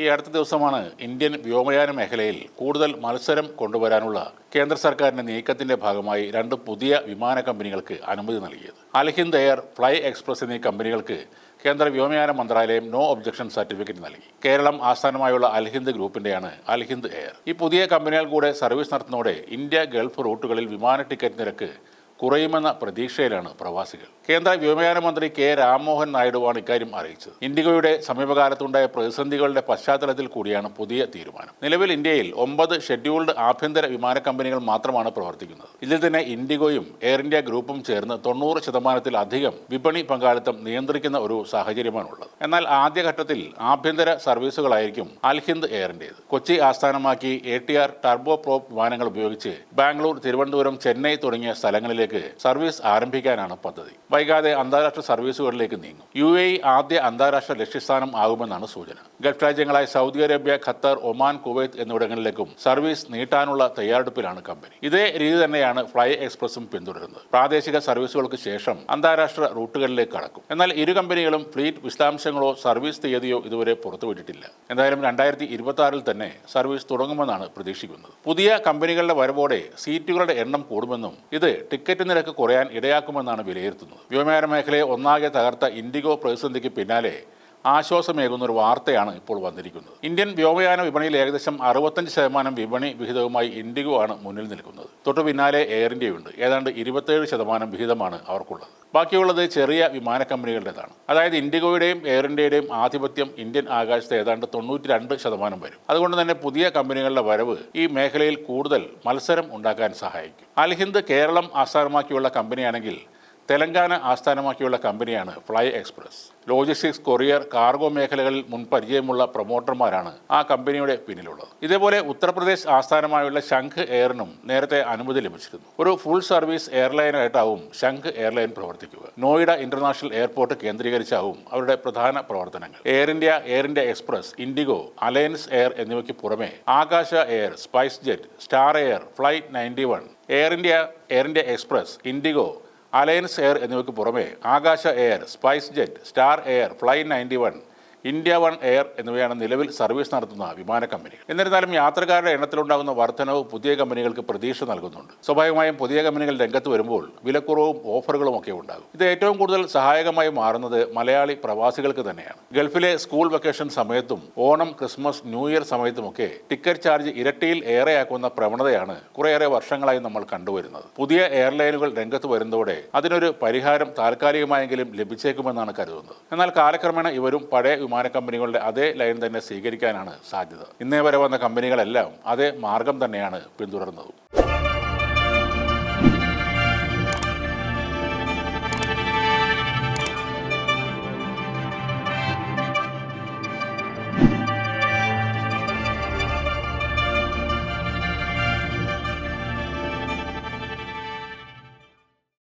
ഈ അടുത്ത ദിവസമാണ് ഇന്ത്യൻ വ്യോമയാന മേഖലയിൽ കൂടുതൽ മത്സരം കൊണ്ടുവരാനുള്ള കേന്ദ്ര സർക്കാരിന്റെ നീക്കത്തിന്റെ ഭാഗമായി രണ്ട് പുതിയ വിമാന കമ്പനികൾക്ക് അനുമതി നൽകിയത്. അൽഹിന്ദ് എയർ ഫ്ലൈ എക്സ്പ്രസ് എന്നീ കമ്പനികൾക്ക് കേന്ദ്ര വ്യോമയാന മന്ത്രാലയം നോ ഒബ്ജക്ഷൻ സർട്ടിഫിക്കറ്റ് നൽകി. കേരളം ആസ്ഥാനമായുള്ള അൽഹിന്ദ് ഗ്രൂപ്പിന്റെയാണ് അൽഹിന്ദ് എയർ. ഈ പുതിയ കമ്പനികൾ കൂടെ സർവീസ് നടത്തുന്നതോടെ ഇന്ത്യ ഗൾഫ് റൂട്ടുകളിൽ വിമാന ടിക്കറ്റ് നിരക്ക് കുറയുമെന്ന പ്രതീക്ഷയിലാണ് പ്രവാസികൾ. കേന്ദ്ര വ്യോമയാന മന്ത്രി കെ. രാംമോഹൻ നായിഡുവാണ് ഇക്കാര്യം അറിയിച്ചത്. ഇൻഡിഗോയുടെ സമീപകാലത്തുണ്ടായ പ്രതിസന്ധികളുടെ പശ്ചാത്തലത്തിൽ കൂടിയാണ് പുതിയ തീരുമാനം. നിലവിൽ ഇന്ത്യയിൽ ഒമ്പത് ഷെഡ്യൂൾഡ് ആഭ്യന്തര വിമാന കമ്പനികൾ മാത്രമാണ് പ്രവർത്തിക്കുന്നത്. ഇതിൽ തന്നെ ഇൻഡിഗോയും എയർ ഇന്ത്യ ഗ്രൂപ്പും ചേർന്ന് തൊണ്ണൂറ് ശതമാനത്തിലധികം വിപണി പങ്കാളിത്തം നിയന്ത്രിക്കുന്ന ഒരു സാഹചര്യമാണുള്ളത്. എന്നാൽ ആദ്യഘട്ടത്തിൽ ആഭ്യന്തര സർവീസുകളായിരിക്കും അൽഹിന്ദ് എയറിന്റേത് കൊച്ചി ആസ്ഥാനമാക്കി A T R turbo prop വിമാനങ്ങൾ ഉപയോഗിച്ച് ബാംഗ്ലൂർ തിരുവനന്തപുരം ചെന്നൈ തുടങ്ങിയ സ്ഥലങ്ങളിലേക്ക് സർവീസ് ആരംഭിക്കാനാണ് പദ്ധതി. വൈകാതെ അന്താരാഷ്ട്ര സർവീസുകളിലേക്ക് നീങ്ങും. യു എ ആദ്യ അന്താരാഷ്ട്ര ലക്ഷ്യസ്ഥാനം ആകുമെന്നാണ് സൂചന. Gulf രാജ്യങ്ങളായ Saudi Arabia Qatar Oman Kuwait എന്നിവിടങ്ങളിലേക്കും service നീട്ടാനുള്ള തയ്യാറെടുപ്പിലാണ് കമ്പനി. ഇതേ രീതി തന്നെയാണ് ഫ്ലൈ എക്സ്പ്രസും പിന്തുടരുന്നത്. പ്രാദേശിക സർവീസുകൾക്ക് ശേഷം അന്താരാഷ്ട്ര റൂട്ടുകളിലേക്ക് കടക്കും. എന്നാൽ ഇരു കമ്പനികളും ഫ്ലീറ്റ് വിശദാംശങ്ങളോ സർവീസ് തീയതിയോ ഇതുവരെ പുറത്തുവിട്ടിട്ടില്ല. എന്തായാലും രണ്ടായിരത്തി ഇരുപത്തി തന്നെ സർവീസ് തുടങ്ങുമെന്നാണ് പ്രതീക്ഷിക്കുന്നത്. പുതിയ കമ്പനികളുടെ വരവോടെ സീറ്റുകളുടെ എണ്ണം കൂടുമെന്നും ഇത് ടിക്കറ്റ് നിരക്ക് കുറയാൻ ഇടയാക്കുമെന്നാണ് വിലയിരുത്തുന്നത്. വ്യോമയാന മേഖലയെ ഒന്നാകെ തകർത്ത ഇൻഡിഗോ പ്രതിസന്ധിക്ക് പിന്നാലെ ആശ്വാസമേകുന്ന ഒരു വാർത്തയാണ് ഇപ്പോൾ വന്നിരിക്കുന്നത്. ഇന്ത്യൻ വ്യോമയാന വിപണിയിൽ ഏകദേശം അറുപത്തഞ്ച് ശതമാനം വിപണി വിഹിതവുമായി ഇൻഡിഗോ ആണ് മുന്നിൽ നിൽക്കുന്നത്. തൊട്ടു പിന്നാലെ എയർ ഇന്ത്യയുണ്ട്. ഏതാണ്ട് ഇരുപത്തേഴ് ശതമാനം വിഹിതമാണ് അവർക്കുള്ളത്. ബാക്കിയുള്ളത് ചെറിയ വിമാന കമ്പനികളുടേതാണ്. അതായത് ഇൻഡിഗോയുടെയും എയർ ഇന്ത്യയുടെയും ആധിപത്യം ഇന്ത്യൻ ആകാശത്ത് ഏതാണ്ട് തൊണ്ണൂറ്റി രണ്ട് ശതമാനം വരും. അതുകൊണ്ട് തന്നെ പുതിയ കമ്പനികളുടെ വരവ് ഈ മേഖലയിൽ കൂടുതൽ മത്സരം ഉണ്ടാക്കാൻ സഹായിക്കും. അൽഹിന്ദ് കേരളം ആസ്ഥാനമാക്കിയുള്ള കമ്പനിയാണെങ്കിൽ തെലങ്കാന ആസ്ഥാനമാക്കിയുള്ള കമ്പനിയാണ് fly express. Logistics courier cargo മേഖലകളിൽ മുൻപരിചയമുള്ള പ്രൊമോട്ടർമാരാണ് ആ കമ്പനിയുടെ പിന്നിലുള്ളത്. ഇതേപോലെ ഉത്തർപ്രദേശ് ആസ്ഥാനമായുള്ള ശംഖ് എയറിനും നേരത്തെ അനുമതി ലഭിച്ചിരുന്നു. ഒരു ഫുൾ സർവീസ് എയർലൈനായിട്ടാവും ശംഖ് എയർലൈൻ പ്രവർത്തിക്കുക. നോയിഡ ഇന്റർനാഷണൽ എയർപോർട്ട് കേന്ദ്രീകരിച്ചാവും അവരുടെ പ്രധാന പ്രവർത്തനങ്ങൾ. Air India Air India Express IndiGo Alliance Air എന്നിവയ്ക്ക് പുറമെ Akasa Air SpiceJet Star Air flight ninety Air India Air India Express IndiGo Alliance Air എന്നിവയ്ക്ക് പുറമെ Akasa Air SpiceJet Star Air Fly ninety one India One Air എന്നിവയാണ് നിലവിൽ service നടത്തുന്ന വിമാന കമ്പനികൾ. എന്നിരുന്നാലും യാത്രക്കാരുടെ എണ്ണത്തിലുണ്ടാകുന്ന വർധനവ് പുതിയ കമ്പനികൾക്ക് പ്രതീക്ഷ നൽകുന്നുണ്ട്. സ്വാഭാവികമായും പുതിയ കമ്പനികൾ രംഗത്ത് വരുമ്പോൾ വിലക്കുറവും ഓഫറുകളും ഒക്കെ ഉണ്ടാകും. ഇത് ഏറ്റവും കൂടുതൽ സഹായകമായി മാറുന്നത് മലയാളി പ്രവാസികൾക്ക് തന്നെയാണ്. ഗൾഫിലെ സ്കൂൾ വെക്കേഷൻ സമയത്തും ഓണം ക്രിസ്മസ് ന്യൂ ഇയർ സമയത്തുമൊക്കെ ടിക്കറ്റ് ചാർജ് ഇരട്ടിയിൽ ഏറെയാക്കുന്ന പ്രവണതയാണ് കുറേയേറെ വർഷങ്ങളായി നമ്മൾ കണ്ടുവരുന്നത്. പുതിയ എയർലൈനുകൾ രംഗത്ത് വരുന്നതോടെ അതിനൊരു പരിഹാരം താൽക്കാലികമായെങ്കിലും ലഭിച്ചേക്കുമെന്നാണ് കരുതുന്നത്. എന്നാൽ കാലക്രമേണ ഇവരും പഴയ വിമാന കമ്പനികളുടെ അതേ ലൈൻ തന്നെ സ്വീകരിക്കാനാണ് സാധ്യത. ഇന്നേ വരെ വന്ന കമ്പനികളെല്ലാം അതേ മാർഗം തന്നെയാണ് പിന്തുടർന്നതും.